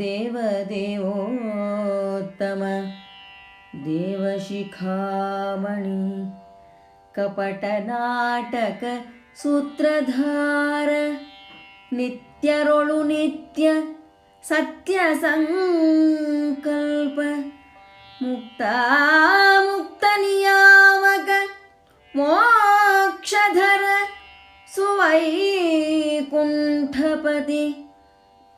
देवदेवोत्तम। देवशिखामणि कपटनाटक सूत्रधार नित्यरोळु नित्य सत्यसङ्कल्प मुक्ता मुक्तनियामक मोक्षधर सुवैकुण्ठपति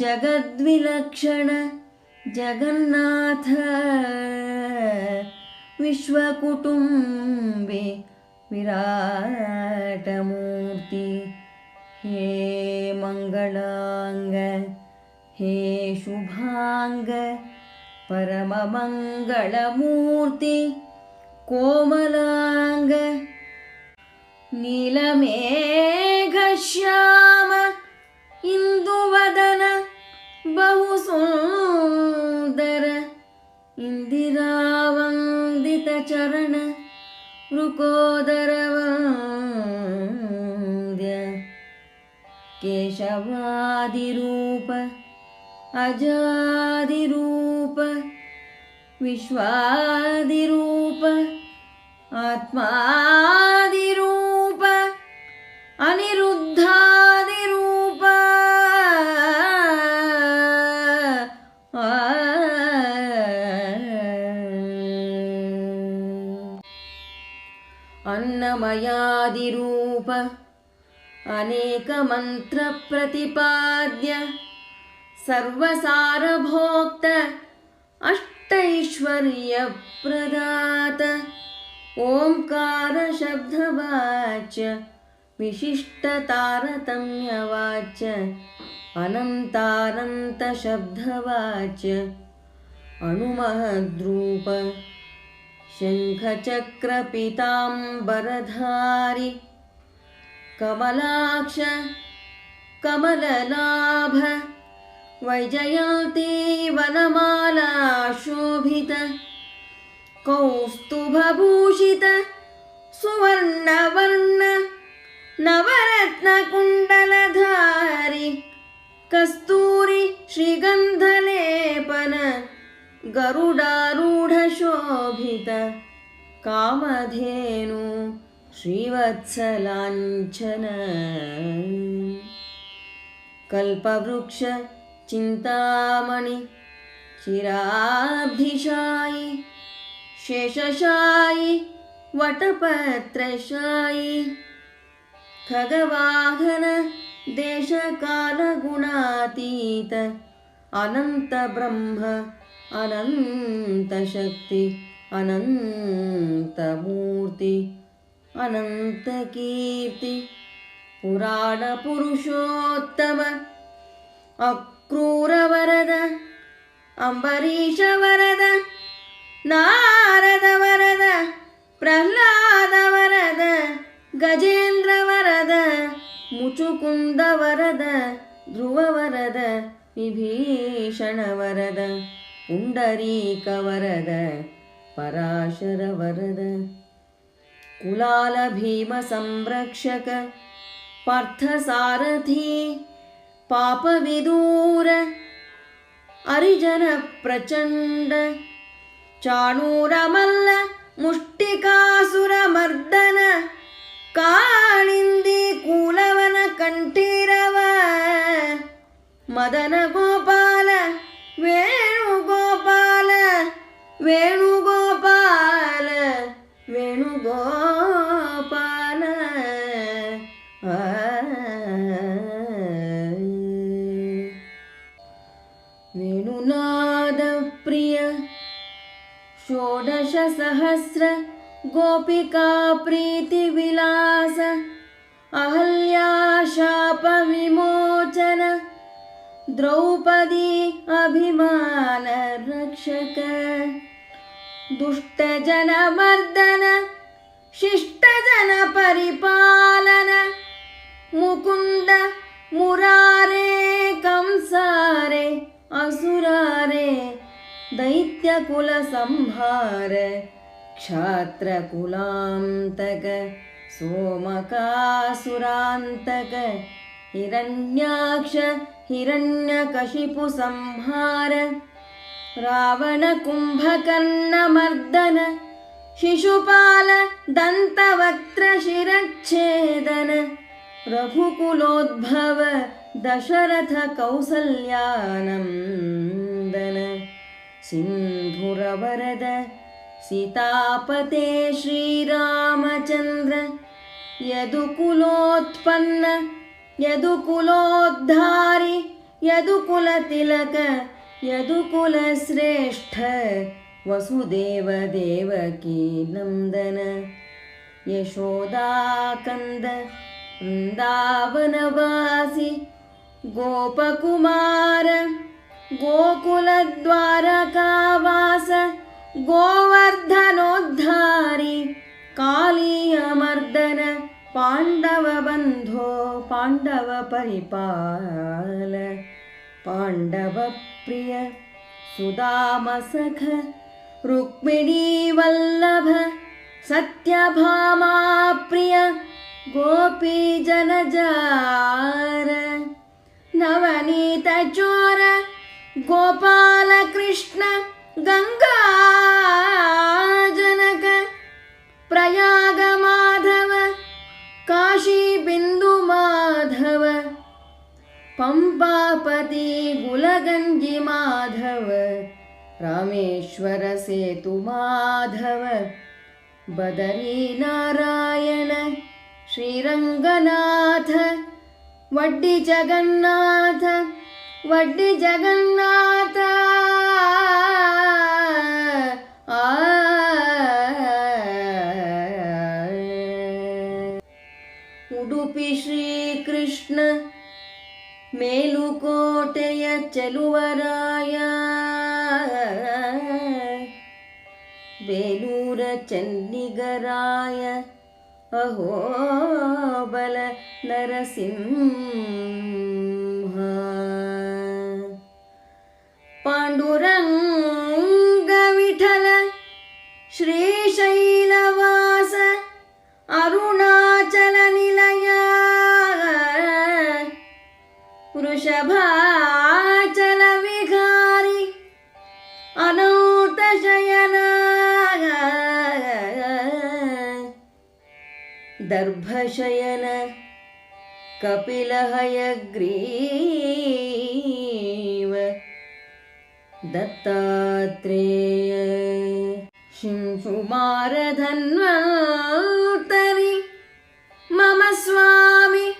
जगद्विलक्षण जगन्नाथ विश्वकुटुम्बे विराटमूर्ति। हे मङ्गलाङ्ग हे शुभाङ्ग परममङ्गलमूर्ति कोमलाङ्ग नीलमेघश्याम। केशवादिरूप अजादिरूप विश्वादिरूप आत्मादिरूप अनिरुद्धादिरूप। अन्नमयादिरूप अनेकमन्त्रप्रतिपाद्य सर्वसारभोक्त अष्टैश्वर्यप्रदात। ओङ्कारशब्दवाच्य विशिष्टतारतम्यवाच्य अनन्तानन्तशब्दवाच्य अणुमहद्रूप शङ्खचक्रपिताम्बरधारि कमलाक्ष कमललाभ वैजयन्ती वनमाला शोभित कौस्तुभभूषित सुवर्णवर्ण नवरत्नकुण्डलधारि कस्तूरि श्रीगन्धलेपन गरुडारूढशोभित कामधेनु श्रीवत्सलाञ्छन। कल्पवृक्ष चिन्तामणि चिराब्धिशायि शेषशायि वटपत्रशायि खगवाहन देशकालगुणातीत अनन्तब्रह्म अनन्तशक्ति अनन्तमूर्ति अनन्तकीर्ति पुराणपुरुषोत्तम अक्रूरवरद अम्बरीषवरद नारदवरद प्रह्लादवरद गजेन्द्रवरद मुचुकुन्दवरद ध्रुववरद विभीषणवरद पुण्डरीकवरद पराशरवरद कुलालभीमसंरक्षक पार्थसारथी पापविदूर अरिजनप्रचण्ड चाणूरमल्ल वेणुनादप्रिय षोडशसहस्र गोपिका प्रीतिविलास अहल्या शापविमोचन द्रौपदी अभिमानरक्षक दुष्टजनमर्दन शिष्टजनपरिपालन मुकुन्द मुरारे कंसारे असुरारे दैत्यकुलसंहार क्षात्रकुलान्तक सोमकासुरान्तक हिरण्याक्ष हिरण्यकशिपुसंहार रावणकुम्भकर्णमर्दन शिशुपाल दन्तवक्त्रशिरच्छेदन रघुकुलोद्भव दशरथ कौसल्यानन्दन सिन्धुरवरद सीतापते श्रीरामचन्द्र। यदुकुलोत्पन्न यदुकुलोद्धारि यदुकुलतिलक यदुकुलश्रेष्ठ वसुदेव देवकी नन्दन यशोदाकन्द वृन्दावनवासि गोपकुमार गोकुलद्वारकावास गोवर्धनोद्धारि कालीयमर्दन पाण्डवबन्धो पाण्डवपरिपाल पाण्डवप्रिय सुदामसख रुक्मिणीवल्लभ सत्यभामाप्रिय गोपीजनजार नवनीतचोर गोपालकृष्ण गङ्गाजनक प्रयागमाधव काशीबिन्दुमाधव पम्पापति गुलगञ्जिमाधव रामेश्वरसेतुमाधव बदरीनारायण ശ്രീരംഗനാഥ വഡ്ഡി ജഗന്നാഥ വഡ്ഡി ജഗന്നാഥ ಉಡುಪಿ ಶ್ರೀಕೃಷ್ಣ ಮೇಲುಕೋಟೆಯ ಚೆಲುವರಾಯ ಬೇಲೂರ ಚನ್ನಿಗರಾಯ अहो बल नरसिंह। विठल श्रीशैलवास अरुणाचल निलय। वृषभा दर्भशयन कपिलहयग्रीव दत्तात्रेय शिंशुमारधन्वन्तरि। मम स्वामि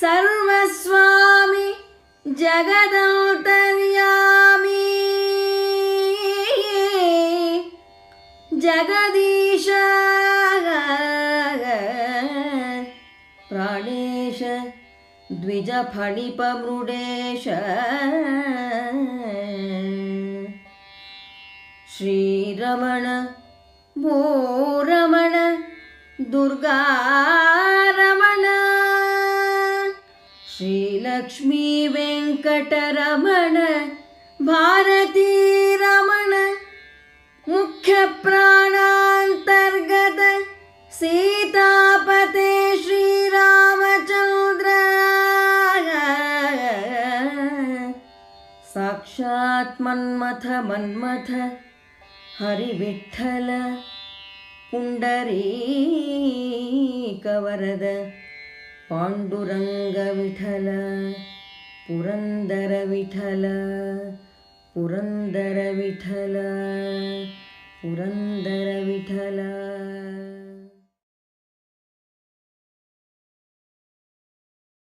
सर्वस्वामि जगदौतर्यामि। जगदी द्विजफणिपमृदेश श्रीरमण भो रमण दुर्गारमण श्रीलक्ष्मीवेङ्कटरमण भारतीरमण। मुख्यप्राणा मन्मथ मन्मथ हरिविठ्ठल पुण्डरीकवरद पाण्डुरङ्गविठल पुरन्दरविठल पुरन्दरविठल पुरन्दरविठल